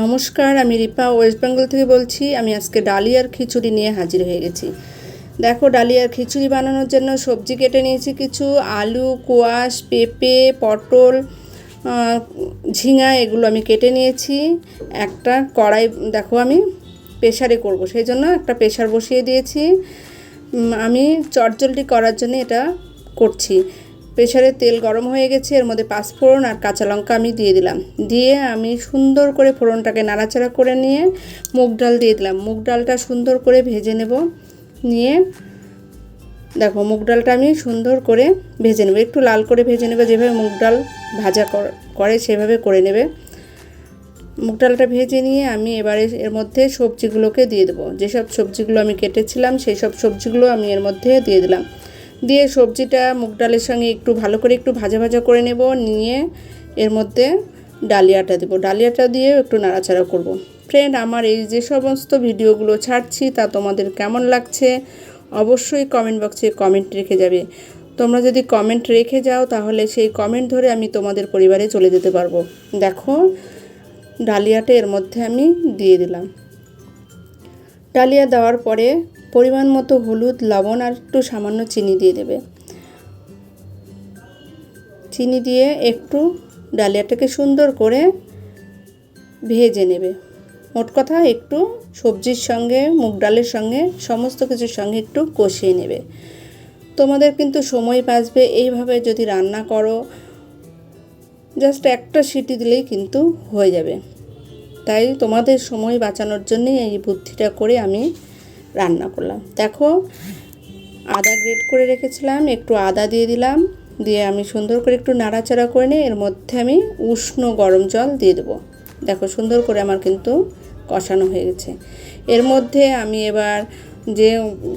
নমস্কার, আমি রিপা ওয়েস্ট বেঙ্গল থেকে বলছি। আমি আজকে ডালিয়ার খিচুড়ি নিয়ে হাজির হয়ে গেছি। দেখো, ডালিয়ার খিচুড়ি বানানোর জন্য সবজি কেটে নিয়েছি কিছু। আলু, কোয়াশ, পেঁপে, পটল ঝিঙা, এগুলো আমি কেটে নিয়েছি। একটা কড়াই, দেখো আমি প্রেশারে করব, সেই জন্য একটা প্রেশার বসিয়ে দিয়েছি। আমি চটজলটি করার জন্য এটা করছি। প্রেশারে তেল গরম হয়ে গেছে, এর মধ্যে পাঁচফোড়ন আর কাঁচা লঙ্কা আমি দিয়ে দিলাম। দিয়ে আমি সুন্দর করে ফোড়নটাকে নাড়াচাড়া করে নিয়ে মুগ ডাল দিয়ে দিলাম। মুগ ডালটা সুন্দর করে ভেজে নেব। নিয়ে দেখো মুগ ডালটা আমি সুন্দর করে ভেজে নেব। একটু লাল করে ভেজে নেবে, যেভাবে মুগ ডাল ভাজা কর- সেভাবে করে নেবে। মুগ ডালটা ভেজে নিয়ে আমি এবারে এর মধ্যে সবজিগুলোকে দিয়ে দেবো। যেসব সবজিগুলো আমি কেটেছিলাম, সেই সব সবজিগুলো আমি এর মধ্যে দিয়ে দিলাম। দিয়ে সবজিটা মুগ ডালের সঙ্গে একটু ভালো করে একটু ভাজা ভাজা করে নেব, নিয়ে এর মধ্যে ডালিয়াটা দেবো। ডালিয়াটা দিয়ে একটু নাড়াচাড়া করব। ফ্রেন্ড আমার এই যে সমস্ত ভিডিওগুলো ছাড়ছি তা তোমাদের কেমন লাগছে? অবশ্যই কমেন্ট বক্সে কমেন্ট রেখে যাবে। তোমরা যদি কমেন্ট রেখে যাও, তাহলে সেই কমেন্ট ধরে আমি তোমাদের পরিবারে চলে যেতে পারব। দেখো, ডালিয়াটা এর মধ্যে আমি দিয়ে দিলাম। ডালিয়া দেওয়ার পরে পরিমাণ মতো হলুদ, লবণ আর একটু সামান্য চিনি দিয়ে দেবে। চিনি দিয়ে একটু ডালিয়াটাকে সুন্দর করে ভেজে নেবে। মোট কথা একটু সবজির সঙ্গে, মুগ ডালের সঙ্গে, সমস্ত কিছুর সঙ্গে একটু কষিয়ে নেবে। তোমাদের কিন্তু সময় বাঁচবে এইভাবে যদি রান্না করো জাস্ট একটা সিটি দিলেই কিন্তু হয়ে যাবে। তাই তোমাদের সময় বাঁচানোর জন্যই এই বুদ্ধিটা করে আমি রান্না করলাম। দেখো, আদা গ্রেট করে রেখেছিলাম, একটু আদা দিয়ে দিলাম, দিয়ে আমি সুন্দর করে একটু নাড়াচাড়া করে নিয়ে এর মধ্যে আমি উষ্ণ গরম জল দিয়ে দেবো। দেখো, সুন্দর করে আমার কিন্তু কষানো হয়ে গেছে। এর মধ্যে আমি এবার যে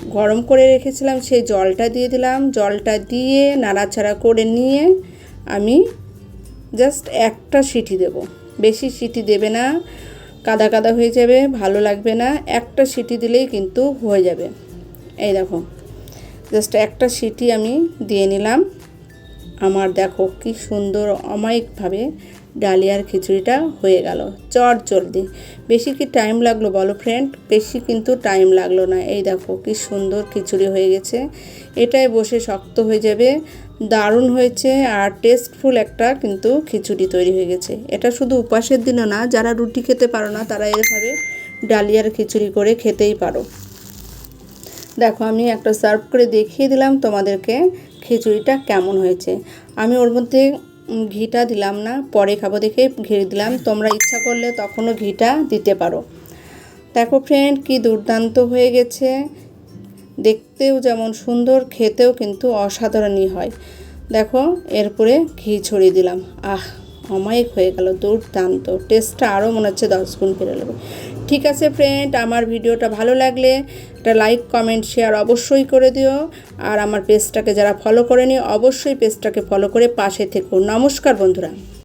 গরম করে রেখেছিলাম, সেই জলটা দিয়ে দিলাম। জলটা দিয়ে নাড়াচাড়া করে নিয়ে আমি জাস্ট একটা সিটি দেব। বেশি সিটি দেবে না। কাদা কাদা হয়ে যাবে, ভালো লাগবে না। একটা সিটি দিলেই কিন্তু হয়ে যাবে। এই দেখো জাস্ট একটা সিটি আমি দিয়ে নিলাম। আমার দেখো কি সুন্দর অমায়িকভাবে ডালিয়ার খিচুড়িটা হয়ে গেল। চট জলদি। বেশি কি টাইম লাগল বলো ফ্রেন্ড বেশি কিন্তু টাইম লাগল না। এই দেখো কি সুন্দর খিচুড়ি হয়ে গেছে। এটাই বসে শক্ত হয়ে যাবে। দারুণ হয়েছে আর টেস্টফুল একটা কিন্তু খিচুড়ি তৈরি হয়ে গেছে। এটা শুধু উপাসের দিনও না, যারা রুটি খেতে পারো না, তারা এভাবে ডালিয়ার খিচুড়ি করে খেতেই পারো। দেখো, আমি একটা সার্ভ করে দেখিয়ে দিলাম তোমাদেরকে খিচুড়িটা কেমন হয়েছে। আমি ওর মধ্যে ঘিটা দিলাম না, পরে খাব দেখে ঘি দিলাম। তোমরা ইচ্ছা করলে তখনও ঘিটা দিতে পারো। দেখো ফ্রেন্ড কি দুর্দান্ত হয়ে গেছে। দেখতেও যেমন সুন্দর, খেতেও কিন্তু অসাধারণই হয়। দেখো, এরপরে ঘি ছড়িয়ে দিলাম। আহ, অমায়িক হয়ে গেল, দুর্দান্ত। টেস্টটা আরও মনে হচ্ছে দশ গুণ বেড়ে যাবে ঠিক আছে ফ্রেন্ড আমার ভিডিওটা ভালো লাগলে একটা লাইক কমেন্ট শেয়ার অবশ্যই করে দিও। আর আমার পেজটাকে যারা ফলো করেনি, অবশ্যই পেজটাকে ফলো করে পাশে থেকো। নমস্কার বন্ধুরা।